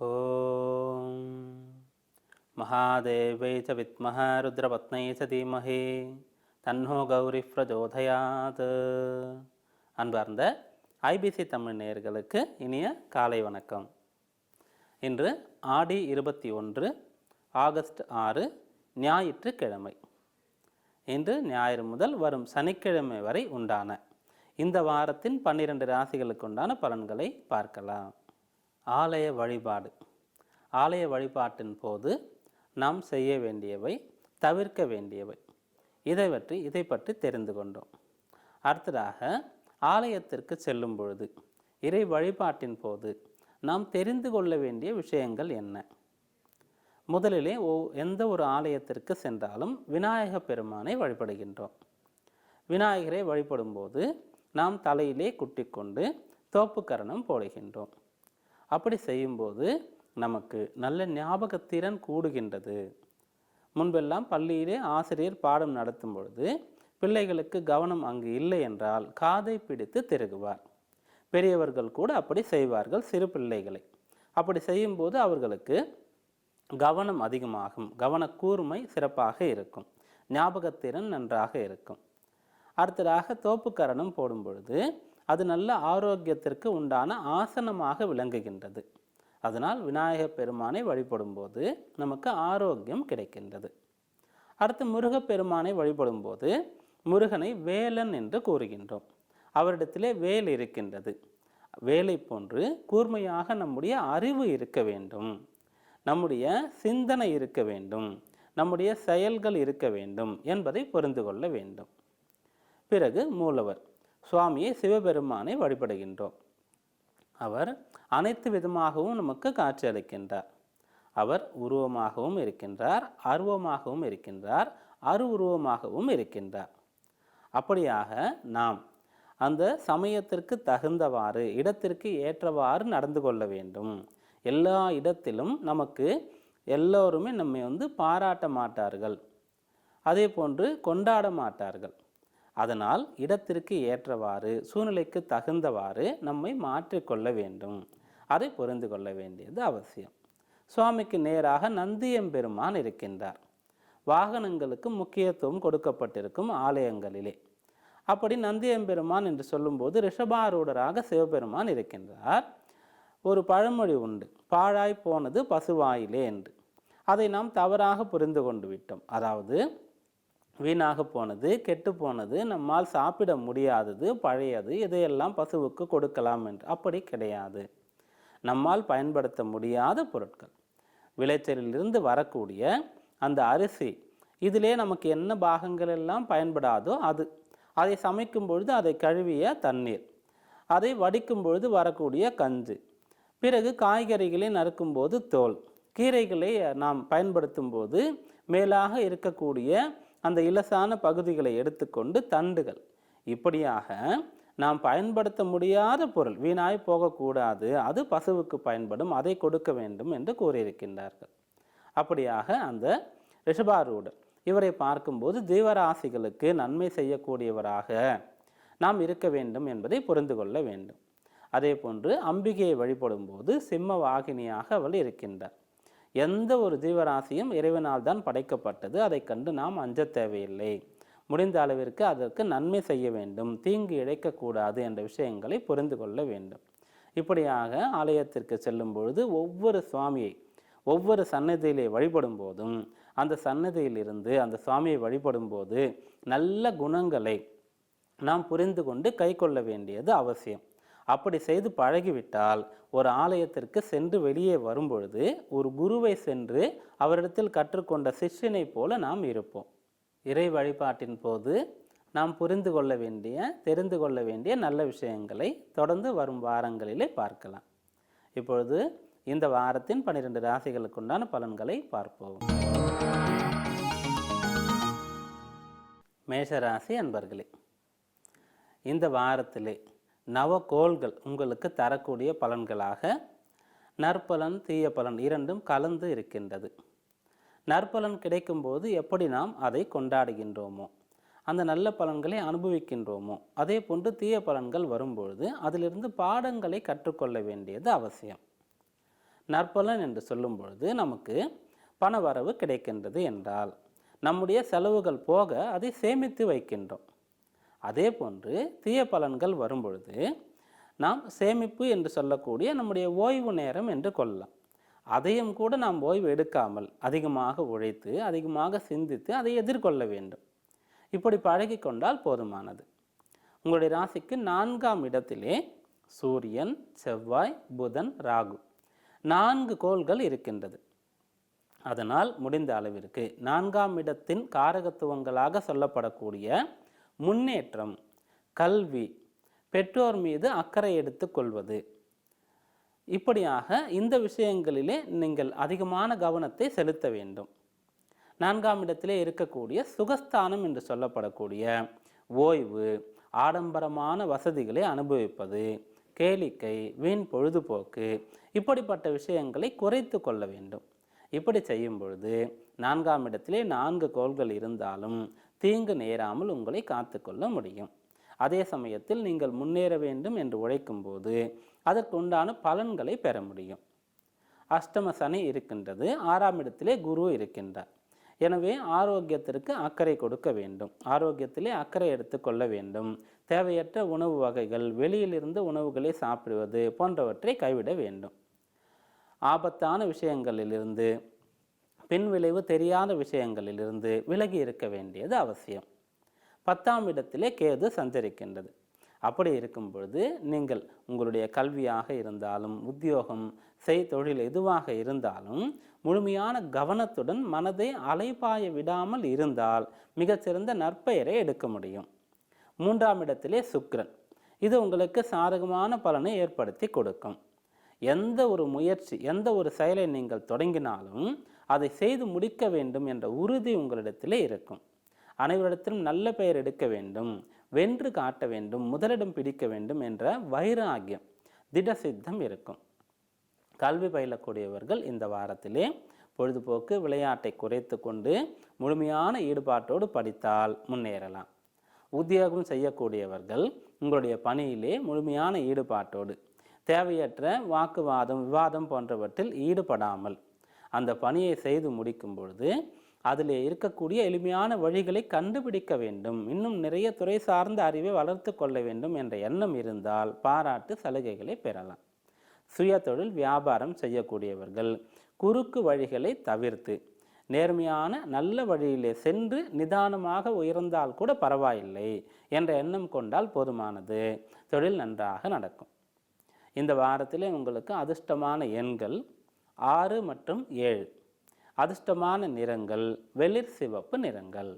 ॐ महादेवै च विद्मः रुद्रपत्नै च धीमहि தன்னோ கௌரி பிரஜோதயாத். அன்பார்ந்த ஐபிசி தமிழ் நேயர்களுக்கு இனிய காலை வணக்கம். இன்று ஆடி இருபத்தி ஒன்று ஆகஸ்ட் ஆறு ஞாயிற்றுக்கிழமை. இன்று ஞாயிறு முதல் வரும் சனிக்கிழமை வரை உண்டான இந்த வாரத்தின் பன்னிரண்டு ராசிகளுக்கு உண்டான பலன்களை பார்க்கலாம். ஆலய வழிபாடு. ஆலய வழிபாட்டின் போது நாம் செய்ய வேண்டியவை தவிர்க்க வேண்டியவை. இதை பற்றி இதை பற்றி தெரிந்து கொண்டோம். அடுத்ததாக ஆலயத்திற்கு செல்லும் பொழுது இறை வழிபாட்டின் போது நாம் தெரிந்து கொள்ள வேண்டிய விஷயங்கள் என்ன? முதலிலே ஓ எந்த ஒரு ஆலயத்திற்கு சென்றாலும் விநாயக பெருமானை வழிபடுகின்றோம். விநாயகரை வழிபடும்போது நாம் தலையிலே குட்டிக்கொண்டு தோப்புக்கரணம் போடுகின்றோம். அப்படி செய்யும்போது நமக்கு நல்ல ஞாபகத்திறன் கூடுகின்றது. முன்பெல்லாம் பள்ளியிலே ஆசிரியர் பாடம் நடத்தும் பொழுது பிள்ளைகளுக்கு கவனம் அங்கு இல்லை என்றால் காதை பிடித்து திருகுவார். பெரியவர்கள் கூட அப்படி செய்வார்கள் சிறு பிள்ளைகளை. அப்படி செய்யும்போது அவர்களுக்கு கவனம் அதிகமாகும் கவனக்கூர்மை சிறப்பாக இருக்கும் ஞாபகத்திறன் நன்றாக இருக்கும். அடுத்ததாக தோப்புக்கரணம் போடும் பொழுது அது நல்ல ஆரோக்கியத்திற்கு உண்டான ஆசனமாக விளங்குகின்றது. அதனால் விநாயகப் பெருமானை வழிபடும்போது நமக்கு ஆரோக்கியம் கிடைக்கின்றது. அடுத்து முருகப்பெருமானை வழிபடும்போது முருகனை வேலன் என்று கூறுகின்றோம். அவரிடத்திலே வேல் இருக்கின்றது. வேலை போன்று கூர்மையாக நம்முடைய அறிவு இருக்க வேண்டும். நம்முடைய சிந்தனை இருக்க வேண்டும். நம்முடைய செயல்கள் இருக்க வேண்டும் என்பதை புரிந்து கொள்ள வேண்டும். பிறகு மூலவர் சுவாமியை சிவபெருமானை வழிபடுகின்றோம். அவர் அனைத்து விதமாகவும் நமக்கு காட்சி அளிக்கின்றார் அவர் உருவமாகவும் இருக்கின்றார் அருவமாகவும் இருக்கின்றார் அரு உருவமாகவும் இருக்கின்றார். அப்படியாக நாம் அந்த சமயத்திற்கு தகுந்தவாறு இடத்திற்கு ஏற்றவாறு நடந்து கொள்ள வேண்டும். எல்லா இடத்திலும் நமக்கு எல்லோருமே நம்மை வந்து பாராட்ட மாட்டார்கள். அதே போன்று கொண்டாட மாட்டார்கள். அதனால் இடத்திற்கு ஏற்றவாறு சூழ்நிலைக்கு தகுந்தவாறு நம்மை மாற்றிக்கொள்ள வேண்டும். அதை புரிந்து கொள்ள வேண்டியது அவசியம். சுவாமிக்கு நேராக நந்தியம்பெருமான் இருக்கின்றார். வாகனங்களுக்கு முக்கியத்துவம் கொடுக்கப்பட்டிருக்கும் ஆலயங்களிலே. அப்படி நந்தியம்பெருமான் என்று சொல்லும்போது ரிஷபாரூடராக சிவபெருமான் இருக்கின்றார். ஒரு பழமொழி உண்டு பாழாய் போனது பசுவாயிலே என்று. அதை நாம் தவறாக புரிந்து கொண்டு விட்டோம். அதாவது வீணாக போனது கெட்டு போனது நம்மால் சாப்பிட முடியாதது பழையது இதையெல்லாம் பசுவுக்கு கொடுக்கலாம் என்று. அப்படி கிடையாது. நம்மால் பயன்படுத்த முடியாத பொருட்கள். விளைச்சலிலிருந்து வரக்கூடிய அந்த அரிசி இதிலே நமக்கு என்ன பாகங்கள் எல்லாம் பயன்படாதோ அது. அதை சமைக்கும் பொழுது அதை கழுவிய தண்ணீர். அதை வடிக்கும் பொழுது வரக்கூடிய கஞ்சு. பிறகு காய்கறிகளை நறுக்கும்போது தோல். கீரைகளை நாம் பயன்படுத்தும் போது மேலாக இருக்கக்கூடிய அந்த இலசான பகுதிகளை எடுத்துக்கொண்டு தண்டுகள். இப்படியாக நாம் பயன்படுத்த முடியாத பொருள் வீணாய் போகக்கூடாது. அது பசுவுக்கு பயன்படும். அதை கொடுக்க வேண்டும் என்று கூறியிருக்கின்றார்கள். அப்படியாக அந்த ரிஷபாரூடர் இவரை பார்க்கும்போது ஜீவராசிகளுக்கு நன்மை செய்யக்கூடியவராக நாம் இருக்க வேண்டும் என்பதை புரிந்து கொள்ள வேண்டும். அதே போன்று அம்பிகையை வழிபடும்போது சிம்ம வாகினியாக அவள் இருக்கின்றார் எந்த ஒரு ஜீவராசியும் இறைவனால் தான் படைக்கப்பட்டது. அதை கண்டு நாம் அஞ்ச தேவையில்லை. முடிந்த அளவிற்கு அதற்கு நன்மை செய்ய வேண்டும். தீங்கு இழைக்கக்கூடாது என்ற விஷயங்களை புரிந்து கொள்ள வேண்டும். இப்படியாக ஆலயத்திற்கு செல்லும் பொழுது ஒவ்வொரு சுவாமியை ஒவ்வொரு சன்னதியிலே வழிபடும் போதும் அந்த சன்னதியிலிருந்து அந்த சுவாமியை வழிபடும் போது நல்ல குணங்களை நாம் புரிந்து கொண்டு கை கொள்ள வேண்டியது அவசியம். அப்படி செய்து பழகிவிட்டால் ஒரு ஆலயத்திற்கு சென்று வெளியே வரும்பொழுது ஒரு குருவை சென்று அவரிடத்தில் கற்றுக்கொண்ட சிஷ்யனை போல நாம் இருப்போம். இறை வழிபாட்டின் போது நாம் புரிந்து கொள்ள வேண்டிய தெரிந்து கொள்ள வேண்டிய நல்ல விஷயங்களை தொடர்ந்து வரும் வாரங்களிலே பார்க்கலாம். இப்பொழுது இந்த வாரத்தின் பன்னிரெண்டு ராசிகளுக்குண்டான பலன்களை பார்ப்போம். மேஷராசி அன்பர்களே இந்த வாரத்திலே நவகோள்கள் உங்களுக்கு தரக்கூடிய பலன்களாக நற்பலன் தீய பலன் இரண்டும் கலந்து இருக்கின்றது. நற்பலன் கிடைக்கும்போது எப்படி நாம் அதை கொண்டாடுகின்றோமோ அந்த நல்ல பலன்களை அனுபவிக்கின்றோமோ அதே போன்று தீய பலன்கள் வரும்பொழுது அதிலிருந்து பாடங்களை கற்றுக்கொள்ள வேண்டியது அவசியம். நற்பலன் என்று சொல்லும் பொழுது நமக்கு பண வரவு கிடைக்கின்றது என்றால் நம்முடைய செலவுகள் போக அதை சேமித்து வைக்கின்றோம். அதே போன்று தீய பலன்கள் வரும்பொழுது நாம் சேமிப்பு என்று சொல்லக்கூடிய நம்முடைய ஓய்வு நேரம் என்று கொள்ளலாம். அதையும் கூட நாம் ஓய்வு எடுக்காமல் அதிகமாக உழைத்து அதிகமாக சிந்தித்து அதை எதிர்கொள்ள வேண்டும். இப்படி பழகி கொண்டால் போதுமானது. உங்களுடைய ராசிக்கு நான்காம் இடத்திலே சூரியன் செவ்வாய் புதன் ராகு நான்கு கோள்கள் இருக்கின்றது. அதனால் முடிந்த அளவிற்கு நான்காம் இடத்தின் காரகத்துவங்களாக சொல்லப்படக்கூடிய முன்னேற்றம் கல்வி பெற்றோர் மீது அக்கறை எடுத்துக்கொள்வது இப்படியாக இந்த விஷயங்களிலே நீங்கள் அதிகமான கவனத்தை செலுத்த வேண்டும். நான்காம் இடத்திலே இருக்கக்கூடிய சுகஸ்தானம் என்று சொல்லப்படக்கூடிய ஓய்வு ஆடம்பரமான வசதிகளை அனுபவிப்பது கேளிக்கை வீண் பொழுதுபோக்கு இப்படிப்பட்ட விஷயங்களை குறைத்து கொள்ள வேண்டும். இப்படி செய்யும் பொழுது நான்காம் இடத்திலே நான்கு கோள்கள் இருந்தாலும் தீங்கு நேராமல் உங்களை காத்துக்கொள்ள முடியும். அதே சமயத்தில் நீங்கள் முன்னேற வேண்டும் என்று உழைக்கும்போது அதற்குண்டான பலன்களை பெற முடியும். அஷ்டம சனி இருக்கின்றது. ஆறாம் இடத்திலே குரு இருக்கின்றார். எனவே ஆரோக்கியத்திற்கு அக்கறை கொடுக்க வேண்டும். ஆரோக்கியத்திலே அக்கறை எடுத்துக்கொள்ள வேண்டும். தேவையற்ற உணவு வகைகள் வெளியிலிருந்து உணவுகளை சாப்பிடுவது போன்றவற்றை கைவிட வேண்டும். ஆபத்தான விஷயங்களிலிருந்து பின் விளைவு தெரியாத விஷயங்களிலிருந்து விலகி இருக்க வேண்டியது அவசியம். பத்தாம் இடத்திலே கேது சஞ்சரிக்கின்றது. அப்படி இருக்கும் பொழுது நீங்கள் உங்களுடைய கல்வியாக இருந்தாலும் உத்தியோகம் செய் தொழில் எதுவாக இருந்தாலும் முழுமையான கவனத்துடன் மனதை அலைபாய விடாமல் இருந்தால் மிகச்சிறந்த நற்பெயரை எடுக்க முடியும். மூன்றாம் இடத்திலே சுக்ரன் இது உங்களுக்கு சாதகமான பலனை ஏற்படுத்தி கொடுக்கும். எந்த ஒரு முயற்சி எந்த ஒரு செயலை நீங்கள் தொடங்கினாலும் அதை செய்து முடிக்க வேண்டும் என்ற உறுதி உங்களிடத்திலே இருக்கும். அனைவரிடத்திலும் நல்ல பெயர் எடுக்க வேண்டும். வென்று காட்ட வேண்டும். முதலிடம் பிடிக்க வேண்டும் என்ற வைராகியம் திடசித்தம் இருக்கும். கல்வி பயிலக்கூடியவர்கள் இந்த வாரத்திலே பொழுதுபோக்கு விளையாட்டை குறைத்து கொண்டு முழுமையான ஈடுபாட்டோடு படித்தால் முன்னேறலாம். உத்தியோகம் செய்யக்கூடியவர்கள் உங்களுடைய பணியிலே முழுமையான ஈடுபாட்டோடு தேவையற்ற வாக்குவாதம் விவாதம் போன்றவற்றில் ஈடுபடாமல் அந்த பணியை செய்து முடிக்கும் பொழுது அதில் இருக்கக்கூடிய எளிமையான வழிகளை கண்டுபிடிக்க வேண்டும். இன்னும் நிறைய துறை சார்ந்த அறிவை வளர்த்து கொள்ள வேண்டும் என்ற எண்ணம் இருந்தால் பாராட்டு சலுகைகளை பெறலாம். சுய தொழில் வியாபாரம் செய்யக்கூடியவர்கள் குறுக்கு வழிகளை தவிர்த்து நேர்மையான நல்ல வழியிலே சென்று நிதானமாக உயர்ந்தால் கூட பரவாயில்லை என்ற எண்ணம் கொண்டால் போதுமானது. தொழில் நன்றாக நடக்கும். இந்த வாரத்திலே உங்களுக்கு அதிர்ஷ்டமான எண்கள் ஆறு மற்றும் ஏழு. அதிர்ஷ்டமான நிறங்கள் வெளிர் சிவப்பு நிறங்கள்.